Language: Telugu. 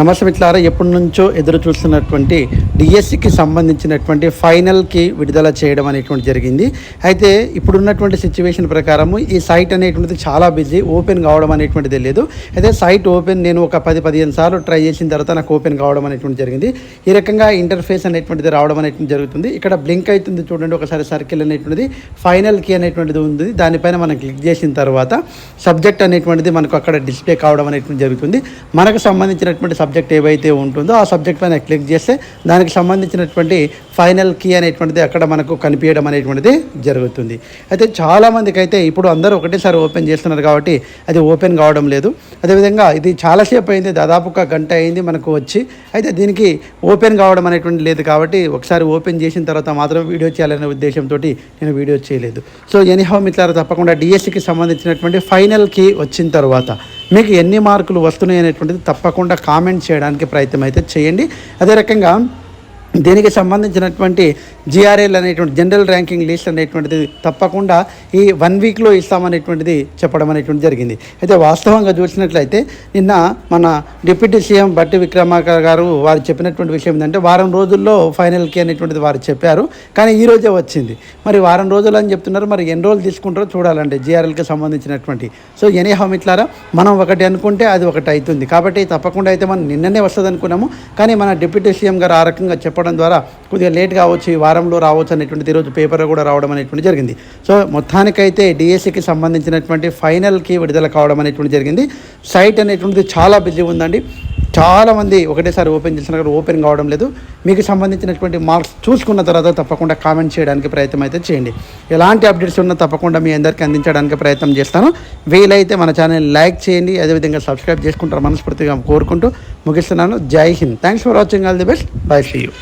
నమస్తే మిత్రులారా ఎప్పటి నుంచో ఎదురు చూస్తున్నటువంటి డిఎస్సికి సంబంధించినటువంటి ఫైనల్కి విడుదల చేయడం అనేటువంటి జరిగింది. అయితే ఇప్పుడున్నటువంటి సిచ్యువేషన్ ప్రకారము ఈ సైట్ అనేటువంటిది చాలా బిజీ ఓపెన్ కావడం అనేటువంటిది లేదు. అయితే సైట్ ఓపెన్ నేను ఒక పది పదిహేను సార్లు ట్రై చేసిన తర్వాత నాకు ఓపెన్ కావడం అనేటువంటి జరిగింది. ఈ రకంగా ఇంటర్ఫేస్ అనేటువంటిది రావడం అనేటువంటి జరుగుతుంది. ఇక్కడ బ్లింక్ అవుతుంది చూడండి ఒకసారి సర్కిల్ అనేటువంటిది ఫైనల్ కీ అనేటువంటిది ఉంది. దానిపైన మనం క్లిక్ చేసిన తర్వాత సబ్జెక్ట్ అనేటువంటిది మనకు అక్కడ డిస్ప్లే కావడం అనేటువంటి జరుగుతుంది. మనకు సంబంధించినటువంటి సబ్జెక్ట్ ఏవైతే ఉంటుందో ఆ సబ్జెక్ట్ పైన క్లిక్ చేస్తే దానికి సంబంధించినటువంటి ఫైనల్ కీ అనేటువంటిది అక్కడ మనకు కనిపించడం అనేటువంటిది జరుగుతుంది. అయితే చాలామందికి అయితే ఇప్పుడు అందరూ ఒకటేసారి ఓపెన్ చేస్తున్నారు కాబట్టి అది ఓపెన్ కావడం లేదు. అదేవిధంగా ఇది చాలాసేపు అయింది దాదాపు ఒక గంట అయింది మనకు వచ్చి. అయితే దీనికి ఓపెన్ కావడం అనేటువంటి లేదు కాబట్టి ఒకసారి ఓపెన్ చేసిన తర్వాత మాత్రం వీడియో చేయాలనే ఉద్దేశంతో నేను వీడియో చేయలేదు. సో ఎనీహౌ మిత్రులు తప్పకుండా డిఎస్సికి సంబంధించినటువంటి ఫైనల్ కీ వచ్చిన తర్వాత మీకు ఎన్ని మార్కులు వస్తున్నాయి అనేటువంటిది తప్పకుండా కామెంట్ చేయడానికి ప్రయత్నం అయితే చేయండి. అదే రకంగా దీనికి సంబంధించినటువంటి జిఆర్ఎల్ అనేటువంటి జనరల్ ర్యాంకింగ్ లిస్ట్ అనేటువంటిది తప్పకుండా ఈ వన్ వీక్లో ఇస్తామనేటువంటిది చెప్పడం అనేటువంటి జరిగింది. అయితే వాస్తవంగా చూసినట్లయితే నిన్న మన డిప్యూటీ సీఎం బట్టి విక్రమార్క గారు వారు చెప్పినటువంటి విషయం ఏంటంటే వారం రోజుల్లో ఫైనల్కి అనేటువంటిది వారు చెప్పారు. కానీ ఈ రోజే వచ్చింది. మరి వారం రోజులు అని చెప్తున్నారు. మరి ఎన్ని రోజులు తీసుకుంటారో చూడాలండి జిఆర్ఎల్కి సంబంధించినటువంటి. సో ఎనీ ఇట్లారా మనం ఒకటి అనుకుంటే అది ఒకటి అవుతుంది. కాబట్టి తప్పకుండా అయితే మనం నిన్ననే వస్తుంది అనుకున్నాము కానీ మన డిప్యూటీ సీఎం గారు ఆ రకంగా చెప్పడం ద్వారా కొద్దిగా లేట్ కావచ్చు ఈ వారంలో రావచ్చు అనేటువంటిది ఈరోజు పేపర్ కూడా రావడం అనేటువంటి జరిగింది. సో మొత్తానికైతే డిఎస్సికి సంబంధించినటువంటి ఫైనల్కి విడుదల కావడం అనేటువంటి జరిగింది. సైట్ అనేటువంటిది చాలా బిజీ ఉందండి. చాలామంది ఒకటేసారి ఓపెన్ చేసిన కానీ ఓపెన్ కావడం లేదు. మీకు సంబంధించినటువంటి మార్క్స్ చూసుకున్న తర్వాత తప్పకుండా కామెంట్ చేయడానికి ప్రయత్నం అయితే చేయండి. ఎలాంటి అప్డేట్స్ ఉన్నా తప్పకుండా మీ అందరికీ అందించడానికి ప్రయత్నం చేస్తాను. వీలైతే మన ఛానల్ లైక్ చేయండి. అదేవిధంగా సబ్స్క్రైబ్ చేసుకుంటారు మనస్ఫూర్తిగా కోరుకుంటూ ముగిస్తున్నాను. జై Hind. Thanks for watching all the best bye see you